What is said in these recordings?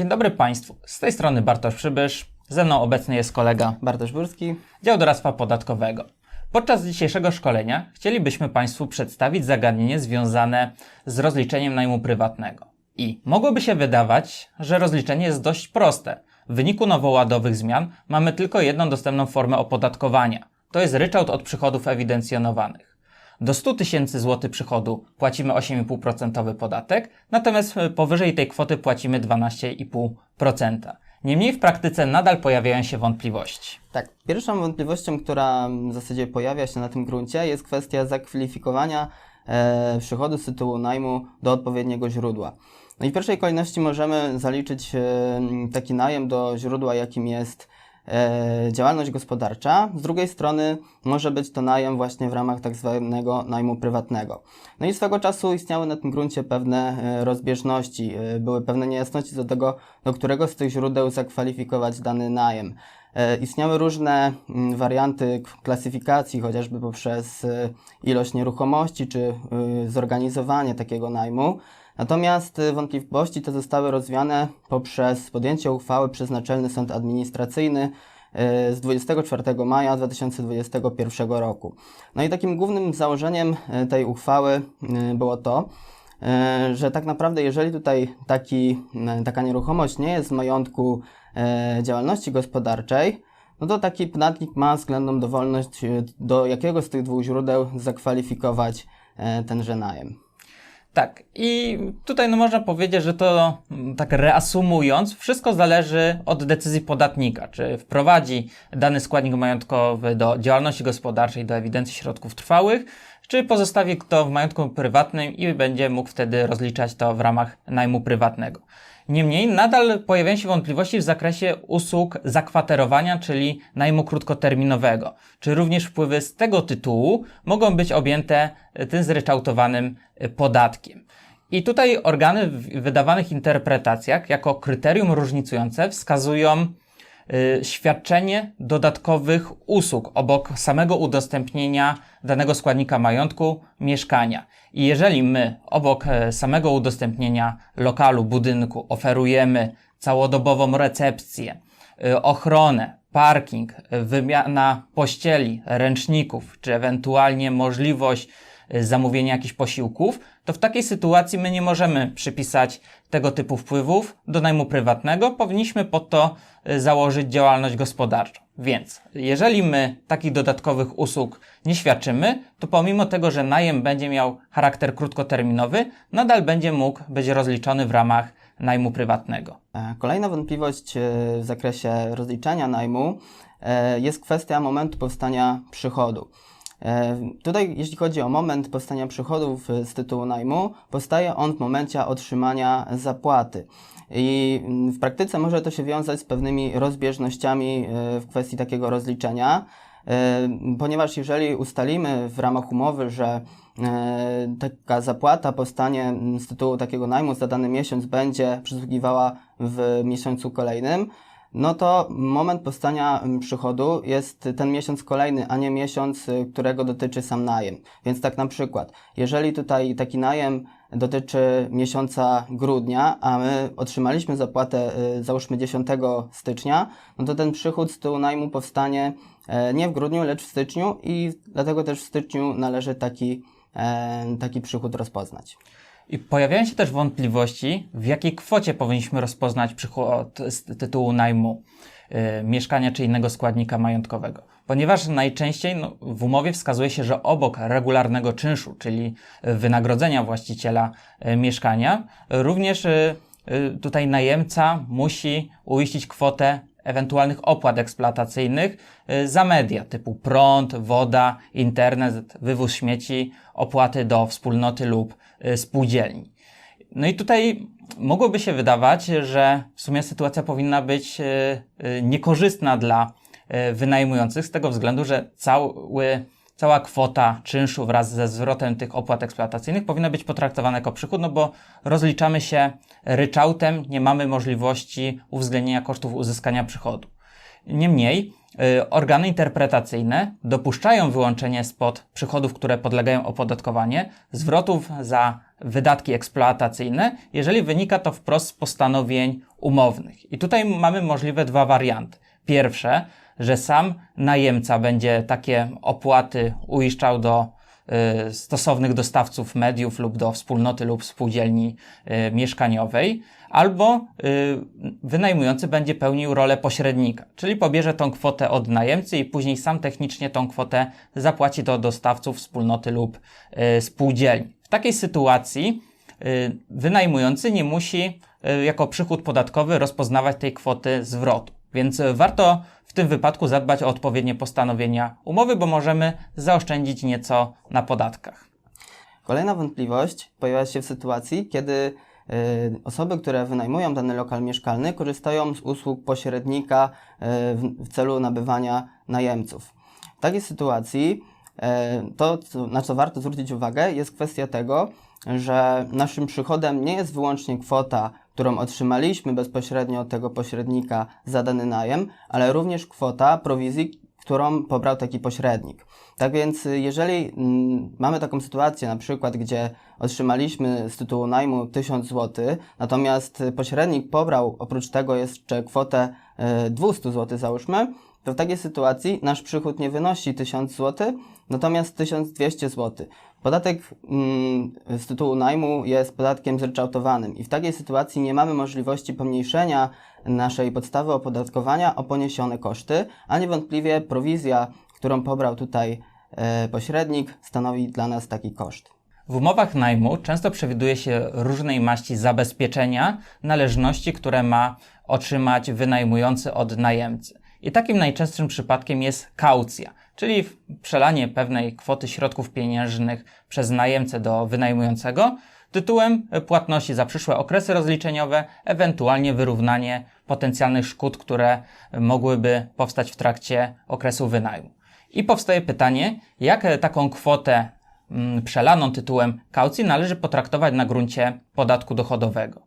Dzień dobry Państwu. Z tej strony Bartosz Przybysz. Ze mną obecny jest kolega Bartosz Burski. Dział Doradztwa Podatkowego. Podczas dzisiejszego szkolenia chcielibyśmy Państwu przedstawić zagadnienie związane z rozliczeniem najmu prywatnego. I mogłoby się wydawać, że rozliczenie jest dość proste. W wyniku nowoładowych zmian mamy tylko jedną dostępną formę opodatkowania. To jest ryczałt od przychodów ewidencjonowanych. Do 100 tysięcy złotych przychodu płacimy 8,5% podatek, natomiast powyżej tej kwoty płacimy 12,5%. Niemniej w praktyce nadal pojawiają się wątpliwości. Tak, pierwszą wątpliwością, która w zasadzie pojawia się na tym gruncie, jest kwestia zakwalifikowania e, przychodu z tytułu najmu do odpowiedniego źródła. No i w pierwszej kolejności możemy zaliczyć e, taki najem do źródła, jakim jest e, działalność gospodarcza. Z drugiej strony może być to najem właśnie w ramach tak zwanego najmu prywatnego. No i swego czasu istniały na tym gruncie pewne e, rozbieżności, e, były pewne niejasności do tego, do którego z tych źródeł zakwalifikować dany najem. E, Istniały różne mm, warianty klasyfikacji, chociażby poprzez e, ilość nieruchomości czy e, zorganizowanie takiego najmu. Natomiast e, wątpliwości te zostały rozwiane poprzez podjęcie uchwały przez Naczelny Sąd Administracyjny e, z 24 maja 2021 roku. No i takim głównym założeniem e, tej uchwały było to, że tak naprawdę jeżeli tutaj taki, taka nieruchomość nie jest z majątku działalności gospodarczej, no to taki podatnik ma względną dowolność do jakiego z tych dwóch źródeł zakwalifikować tenże najem. Tak, i tutaj no można powiedzieć, że to mm, tak reasumując, wszystko zależy od decyzji podatnika, czy wprowadzi dany składnik majątkowy do działalności gospodarczej, do ewidencji środków trwałych, czy pozostawi to w majątku prywatnym i będzie mógł wtedy rozliczać to w ramach najmu prywatnego. Niemniej nadal pojawiają się wątpliwości w zakresie usług zakwaterowania, czyli najmu krótkoterminowego. Czy również wpływy z tego tytułu mogą być objęte tym zryczałtowanym podatkiem. I tutaj organy w wydawanych interpretacjach jako kryterium różnicujące wskazują świadczenie dodatkowych usług obok samego udostępnienia danego składnika majątku mieszkania. I jeżeli my obok e, samego udostępnienia lokalu, budynku oferujemy całodobową recepcję, y, ochronę, parking, y, wymiana pościeli, ręczników, czy ewentualnie możliwość y, zamówienia jakichś posiłków, to w takiej sytuacji my nie możemy przypisać tego typu wpływów do najmu prywatnego, powinniśmy pod to y, założyć działalność gospodarczą. Więc jeżeli my takich dodatkowych usług nie świadczymy, to pomimo tego, że najem będzie miał charakter krótkoterminowy, nadal będzie mógł być rozliczony w ramach najmu prywatnego. E, Kolejna wątpliwość e, w zakresie rozliczania najmu e, jest kwestia momentu powstania przychodu. E, Tutaj, jeśli chodzi o moment powstania przychodów e, z tytułu najmu, powstaje on w momencie otrzymania zapłaty. I mm, w praktyce może to się wiązać z pewnymi rozbieżnościami e, w kwestii takiego rozliczenia, ponieważ jeżeli ustalimy w ramach umowy, że taka zapłata powstanie mm, z tytułu takiego najmu za dany miesiąc będzie przysługiwała w miesiącu kolejnym, no to moment powstania mm, przychodu jest ten miesiąc kolejny, a nie miesiąc, y, którego dotyczy sam najem. Więc tak na przykład, jeżeli tutaj taki najem dotyczy miesiąca grudnia, a my otrzymaliśmy zapłatę y, załóżmy 10 stycznia, no to ten przychód z tytułu najmu powstanie e, nie w grudniu, lecz w styczniu i dlatego też w styczniu należy taki, e, taki przychód rozpoznać. I pojawiają się też wątpliwości, w jakiej kwocie powinniśmy rozpoznać przychód z tytułu najmu y, mieszkania czy innego składnika majątkowego. Ponieważ najczęściej no, w umowie wskazuje się, że obok regularnego czynszu, czyli wynagrodzenia właściciela y, mieszkania, również y, y, tutaj najemca musi uiścić kwotę ewentualnych opłat eksploatacyjnych y, za media typu prąd, woda, internet, wywóz śmieci, opłaty do wspólnoty lub y, spółdzielni. No i tutaj mogłoby się wydawać, że w sumie sytuacja powinna być y, niekorzystna dla wynajmujących z tego względu, że cały, cała kwota czynszu wraz ze zwrotem tych opłat eksploatacyjnych powinna być potraktowana jako przychód, no bo rozliczamy się ryczałtem, nie mamy możliwości uwzględnienia kosztów uzyskania przychodu. Niemniej y, organy interpretacyjne dopuszczają wyłączenie spod przychodów, które podlegają opodatkowanie, zwrotów za wydatki eksploatacyjne, jeżeli wynika to wprost z postanowień umownych. I tutaj mamy możliwe dwa warianty. Pierwsze, że sam najemca będzie takie opłaty uiszczał do y, stosownych dostawców mediów lub do wspólnoty lub spółdzielni y, mieszkaniowej, albo y, wynajmujący będzie pełnił rolę pośrednika, czyli pobierze tą kwotę od najemcy i później sam technicznie tą kwotę zapłaci do dostawców wspólnoty lub spółdzielni. W takiej sytuacji wynajmujący nie musi jako przychód podatkowy rozpoznawać tej kwoty zwrotu. Więc warto w tym wypadku zadbać o odpowiednie postanowienia umowy, bo możemy zaoszczędzić nieco na podatkach. Kolejna wątpliwość pojawia się w sytuacji, kiedy y, osoby, które wynajmują dany lokal mieszkalny, korzystają z usług pośrednika y, w, celu nabywania najemców. W takiej sytuacji y, to, na co warto zwrócić uwagę, jest kwestia tego, że naszym przychodem nie jest wyłącznie kwota, którą otrzymaliśmy bezpośrednio od tego pośrednika za dany najem, ale również kwota prowizji, którą pobrał taki pośrednik. Tak więc, jeżeli mm, mamy taką sytuację, na przykład, gdzie otrzymaliśmy z tytułu najmu 1000 zł, natomiast pośrednik pobrał oprócz tego jeszcze kwotę y, 200 zł, załóżmy, to w takiej sytuacji nasz przychód nie wynosi 1000 zł, natomiast 1200 zł. Podatek mm, z tytułu najmu jest podatkiem zryczałtowanym i w takiej sytuacji nie mamy możliwości pomniejszenia naszej podstawy opodatkowania o poniesione koszty, a niewątpliwie prowizja, którą pobrał tutaj e, pośrednik, stanowi dla nas taki koszt. W umowach najmu często przewiduje się różnej maści zabezpieczenia należności, które ma otrzymać wynajmujący od najemcy. I takim najczęstszym przypadkiem jest kaucja, czyli przelanie pewnej kwoty środków pieniężnych przez najemcę do wynajmującego tytułem płatności za przyszłe okresy rozliczeniowe, ewentualnie wyrównanie potencjalnych szkód, które mogłyby powstać w trakcie okresu wynajmu. I powstaje pytanie, jak taką kwotę mm, przelaną tytułem kaucji należy potraktować na gruncie podatku dochodowego.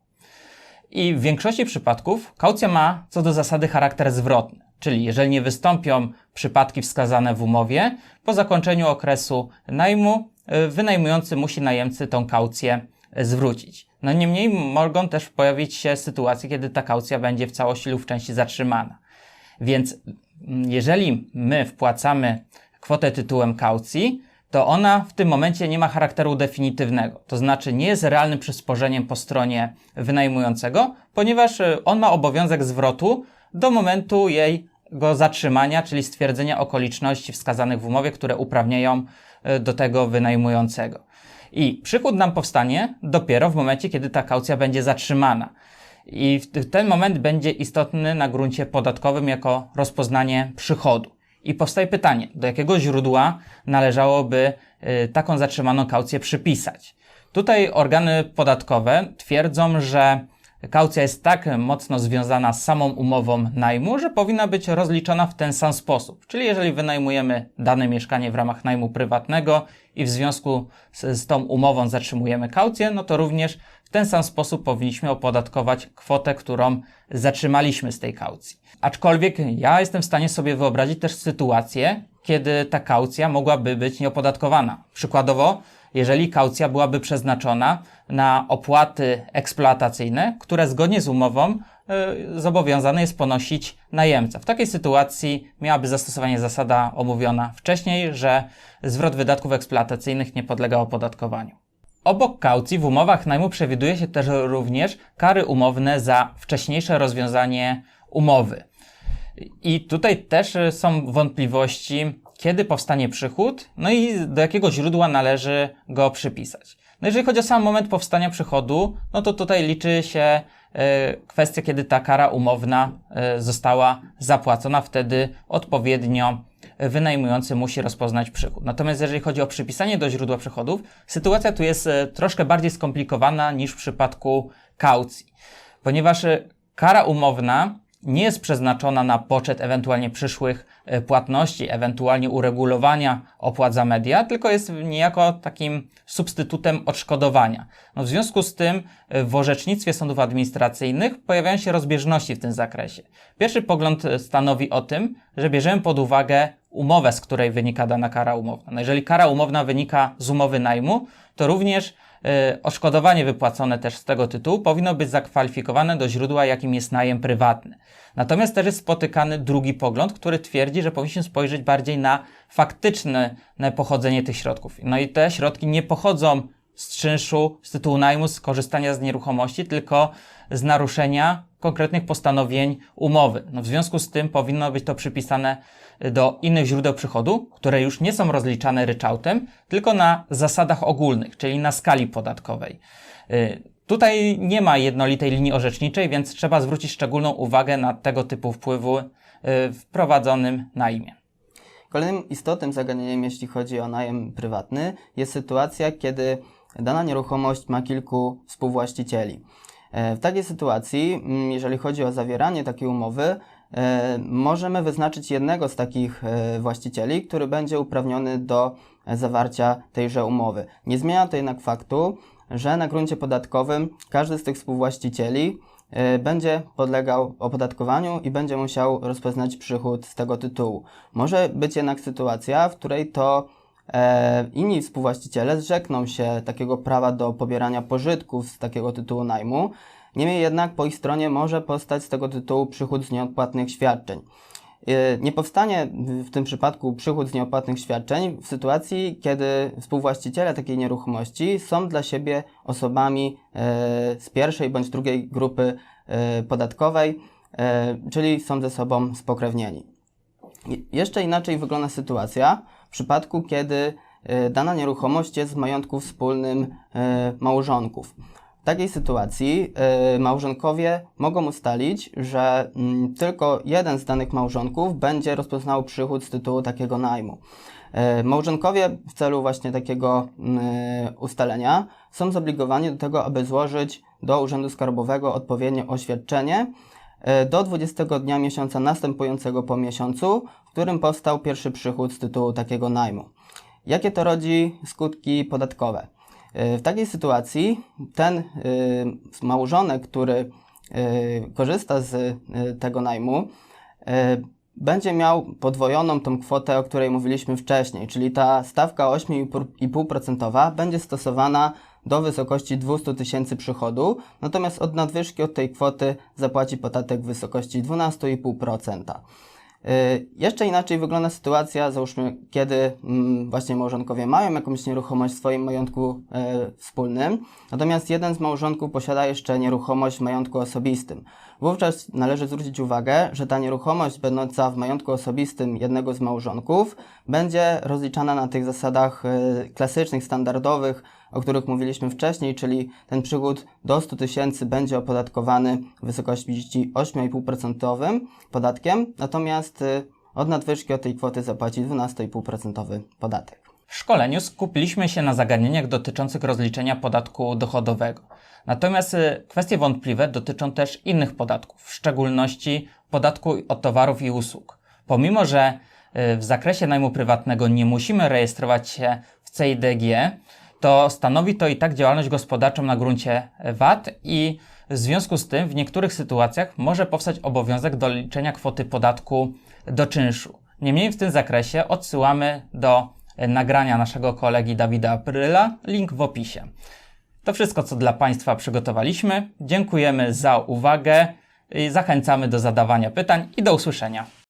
I w większości przypadków kaucja ma co do zasady charakter zwrotny, czyli jeżeli nie wystąpią przypadki wskazane w umowie, po zakończeniu okresu najmu y, wynajmujący musi najemcy tą kaucję y, zwrócić. No niemniej mogą też pojawić się sytuacje, kiedy ta kaucja będzie w całości lub w części zatrzymana. Więc mm, jeżeli my wpłacamy kwotę tytułem kaucji, to ona w tym momencie nie ma charakteru definitywnego. To znaczy nie jest realnym przysporzeniem po stronie wynajmującego, ponieważ y, on ma obowiązek zwrotu do momentu jej zatrzymania, czyli stwierdzenia okoliczności wskazanych w umowie, które uprawniają y, do tego wynajmującego. I przychód nam powstanie dopiero w momencie, kiedy ta kaucja będzie zatrzymana. I ten moment będzie istotny na gruncie podatkowym jako rozpoznanie przychodu. I powstaje pytanie, do jakiego źródła należałoby y, taką zatrzymaną kaucję przypisać. Tutaj organy podatkowe twierdzą, że kaucja jest tak mocno związana z samą umową najmu, że powinna być rozliczona w ten sam sposób. Czyli jeżeli wynajmujemy dane mieszkanie w ramach najmu prywatnego i w związku z, z tą umową zatrzymujemy kaucję, no to również w ten sam sposób powinniśmy opodatkować kwotę, którą zatrzymaliśmy z tej kaucji. Aczkolwiek ja jestem w stanie sobie wyobrazić też sytuację, kiedy ta kaucja mogłaby być nieopodatkowana. Przykładowo, jeżeli kaucja byłaby przeznaczona na opłaty eksploatacyjne, które zgodnie z umową y, zobowiązany jest ponosić najemca. W takiej sytuacji miałaby zastosowanie zasada omówiona wcześniej, że zwrot wydatków eksploatacyjnych nie podlega opodatkowaniu. Obok kaucji w umowach najmu przewiduje się też również kary umowne za wcześniejsze rozwiązanie umowy. I tutaj też y, są wątpliwości, kiedy powstanie przychód, no i do jakiego źródła należy go przypisać. No jeżeli chodzi o sam moment powstania przychodu, no to tutaj liczy się y, kwestia, kiedy ta kara umowna y, została zapłacona, wtedy odpowiednio wynajmujący musi rozpoznać przychód. Natomiast jeżeli chodzi o przypisanie do źródła przychodów, sytuacja tu jest y, troszkę bardziej skomplikowana niż w przypadku kaucji, ponieważ kara umowna nie jest przeznaczona na poczet ewentualnie przyszłych e, płatności, ewentualnie uregulowania opłat za media, tylko jest niejako takim substytutem odszkodowania. No w związku z tym e, w orzecznictwie sądów administracyjnych pojawiają się rozbieżności w tym zakresie. Pierwszy pogląd e, stanowi o tym, że bierzemy pod uwagę umowę, z której wynika dana kara umowna. No jeżeli kara umowna wynika z umowy najmu, to również y, odszkodowanie wypłacone też z tego tytułu powinno być zakwalifikowane do źródła, jakim jest najem prywatny. Natomiast też jest spotykany drugi pogląd, który twierdzi, że powinniśmy spojrzeć bardziej na faktyczne pochodzenie tych środków. No i te środki nie pochodzą z czynszu, z tytułu najmu, z korzystania z nieruchomości, tylko z naruszenia konkretnych postanowień umowy. No w związku z tym powinno być to przypisane do innych źródeł przychodu, które już nie są rozliczane ryczałtem, tylko na zasadach ogólnych, czyli na skali podatkowej. Y, Tutaj nie ma jednolitej linii orzeczniczej, więc trzeba zwrócić szczególną uwagę na tego typu wpływu y, w prowadzonym najmie. Kolejnym istotnym zagadnieniem, jeśli chodzi o najem prywatny, jest sytuacja, kiedy dana nieruchomość ma kilku współwłaścicieli. E, W takiej sytuacji, mm, jeżeli chodzi o zawieranie takiej umowy, możemy wyznaczyć jednego z takich e, właścicieli, który będzie uprawniony do e, zawarcia tejże umowy. Nie zmienia to jednak faktu, że na gruncie podatkowym każdy z tych współwłaścicieli e, będzie podlegał opodatkowaniu i będzie musiał rozpoznać przychód z tego tytułu. Może być jednak sytuacja, w której to e, inni współwłaściciele zrzekną się takiego prawa do pobierania pożytków z takiego tytułu najmu. Niemniej jednak po ich stronie może powstać z tego tytułu przychód z nieodpłatnych świadczeń. E, Nie powstanie w tym przypadku przychód z nieopłatnych świadczeń w sytuacji, kiedy współwłaściciele takiej nieruchomości są dla siebie osobami e, z pierwszej bądź drugiej grupy e, podatkowej, czyli są ze sobą spokrewnieni. Je- Jeszcze inaczej wygląda sytuacja w przypadku, kiedy dana nieruchomość jest w majątku wspólnym małżonków. W takiej sytuacji e, małżonkowie mogą ustalić, że mm, tylko jeden z danych małżonków będzie rozpoznał przychód z tytułu takiego najmu. E, Małżonkowie w celu właśnie takiego mm, ustalenia są zobligowani do tego, aby złożyć do Urzędu Skarbowego odpowiednie oświadczenie e, do 20 dnia miesiąca następującego po miesiącu, w którym powstał pierwszy przychód z tytułu takiego najmu. Jakie to rodzi skutki podatkowe? E, W takiej sytuacji ten y, małżonek, który y, korzysta z tego najmu, będzie miał podwojoną tą kwotę, o której mówiliśmy wcześniej, czyli ta stawka 8,5% będzie stosowana do wysokości 200 tysięcy przychodu, natomiast od nadwyżki od tej kwoty zapłaci podatek w wysokości 12,5%. Y, Jeszcze inaczej wygląda sytuacja, załóżmy, kiedy mm, właśnie małżonkowie mają jakąś nieruchomość w swoim majątku e, wspólnym, natomiast jeden z małżonków posiada jeszcze nieruchomość w majątku osobistym. Wówczas należy zwrócić uwagę, że ta nieruchomość będąca w majątku osobistym jednego z małżonków będzie rozliczana na tych zasadach e, klasycznych, standardowych, o których mówiliśmy wcześniej, czyli ten przychód do 100 tysięcy będzie opodatkowany w wysokości 8,5% podatkiem, natomiast y, od nadwyżki od tej kwoty zapłaci 12,5% podatek. W szkoleniu skupiliśmy się na zagadnieniach dotyczących rozliczenia podatku dochodowego. Natomiast y, kwestie wątpliwe dotyczą też innych podatków, w szczególności podatku od towarów i usług. Pomimo, że y, w zakresie najmu prywatnego nie musimy rejestrować się w CIDG, to stanowi to i tak działalność gospodarczą na gruncie VAT i w związku z tym w niektórych sytuacjach może powstać obowiązek doliczenia kwoty podatku do czynszu. Niemniej w tym zakresie odsyłamy do nagrania naszego kolegi Dawida Apryla, link w opisie. To wszystko, co dla Państwa przygotowaliśmy. Dziękujemy za uwagę i zachęcamy do zadawania pytań i do usłyszenia.